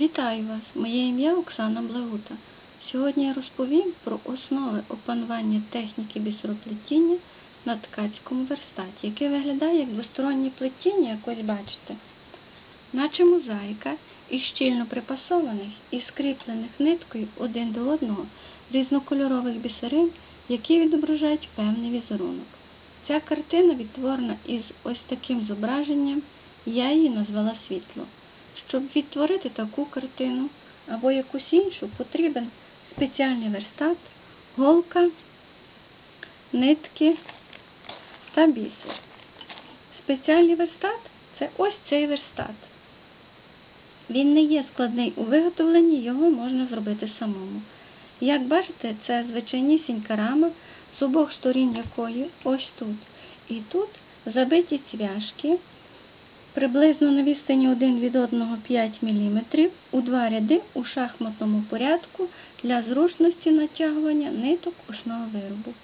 Вітаю вас! Моє ім'я Оксана Благута. Сьогодні я розповім про основи опанування техніки бісероплетіння на ткацькому верстаті, яке виглядає як двостороннє плетіння, як ось бачите, наче мозаїка із щільно припасованих і скріплених ниткою один до одного різнокольорових бісерин, які відображають певний візерунок. Ця картина відтворена із ось таким зображенням, я її назвала світло. Щоб відтворити таку картину або якусь іншу, потрібен спеціальний верстат, голка, нитки та бісер. Спеціальний верстат це ось цей верстат. Він не є складний у виготовленні, його можна зробити самому. Як бачите, це звичайнісінька рама, з обох сторін якої ось тут і тут забиті цвяшки приблизно на відстані один від одного 5 мм у два ряди у шахматному порядку для зручності натягування ниток основи виробу.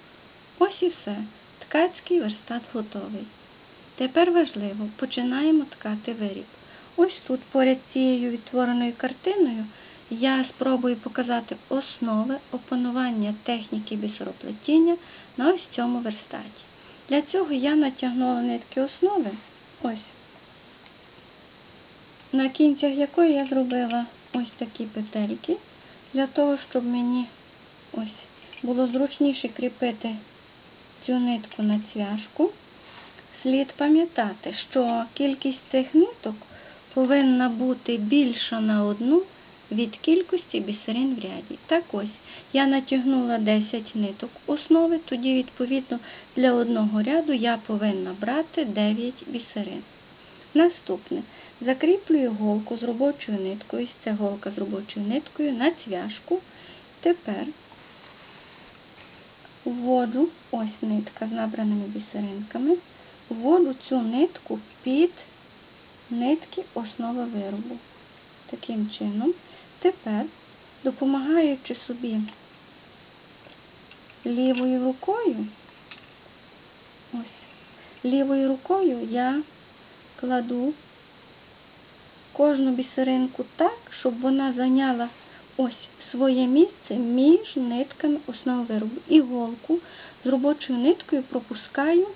Ось і все. Ткацький верстат готовий. Тепер важливо, починаємо ткати виріб. Ось тут, поряд цією відтвореною картиною, я спробую показати основи опанування техніки бісероплетіння на ось цьому верстаті. Для цього я натягнула нитки основи, ось, на кінцях якої я зробила ось такі петельки, для того, щоб мені ось було зручніше кріпити цю нитку на цвяшку. Слід пам'ятати, що кількість цих ниток повинна бути більша на одну від кількості бісерин в ряді. Так ось, я натягнула 10 ниток основи, тоді, відповідно, для одного ряду я повинна брати 9 бісерин. Наступне. Закріплюю голку з робочою ниткою, це голка з робочою ниткою на цвяшку. Тепер вводжу ось нитка з набраними бісеринками, вводжу цю нитку під нитки основи виробу. Таким чином, тепер, допомагаючи собі лівою рукою, ось, лівою рукою я кладу кожну бісеринку так, щоб вона зайняла ось своє місце між нитками основи виробу. І голку з робочою ниткою пропускаю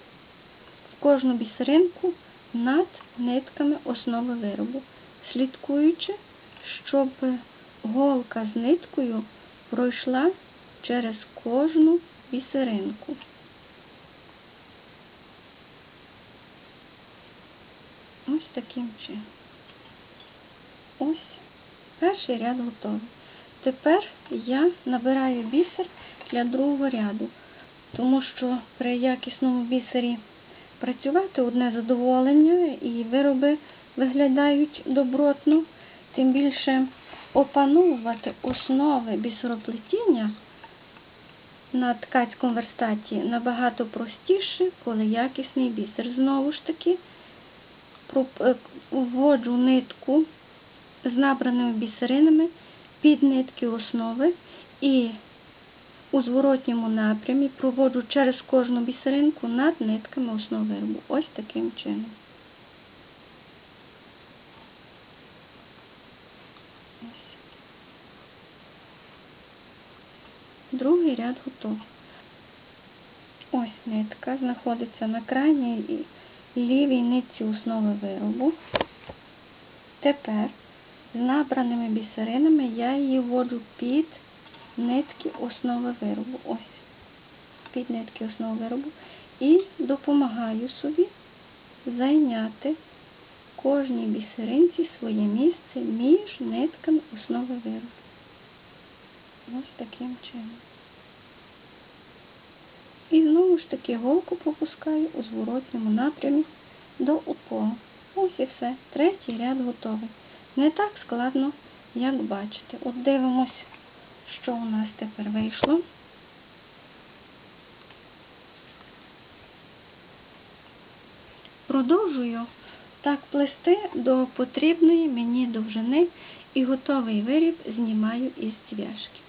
в кожну бісеринку над нитками основи виробу, слідкуючи, щоб голка з ниткою пройшла через кожну бісеринку. Ось таким чином. Ось перший ряд готовий. Тепер я набираю бісер для другого ряду, тому що при якісному бісері працювати одне задоволення і вироби виглядають добротно, тим більше опановувати основи бісероплетіння на ткацькому верстаті набагато простіше, коли якісний бісер. Знову ж таки, е, вводжу нитку з набраними бісеринами під нитки основи і у зворотньому напрямі проводжу через кожну бісеринку над нитками основи виробу. Ось таким чином. Другий ряд готовий. Ось нитка знаходиться на крайній лівій нитці основи виробу. Тепер з набраними бісеринами я її вводжу під нитки основи виробу. Ось, під нитки основи виробу. І допомагаю собі зайняти кожній бісеринці своє місце між нитками основи виробу. Ось таким чином. І знову ж таки голку пропускаю у зворотньому напрямі до упору. Ось і все. Третій ряд готовий. Не так складно, як бачите. От дивимось, що у нас тепер вийшло. Продовжую так плести до потрібної мені довжини і готовий виріб знімаю із цвяшки.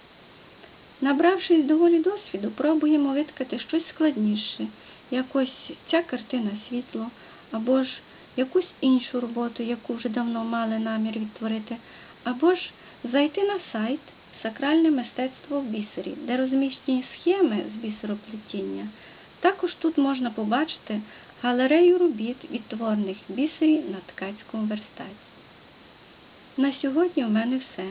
Набравшись доволі досвіду, пробуємо виткати щось складніше. Якось ця картина світло, або ж якусь іншу роботу, яку вже давно мали намір відтворити, або ж зайти на сайт Сакральне мистецтво в бісері, де розміщені схеми з бісероплетіння. Також тут можна побачити галерею робіт, відтворених в бісері на ткацькому верстаті. На сьогодні у мене все.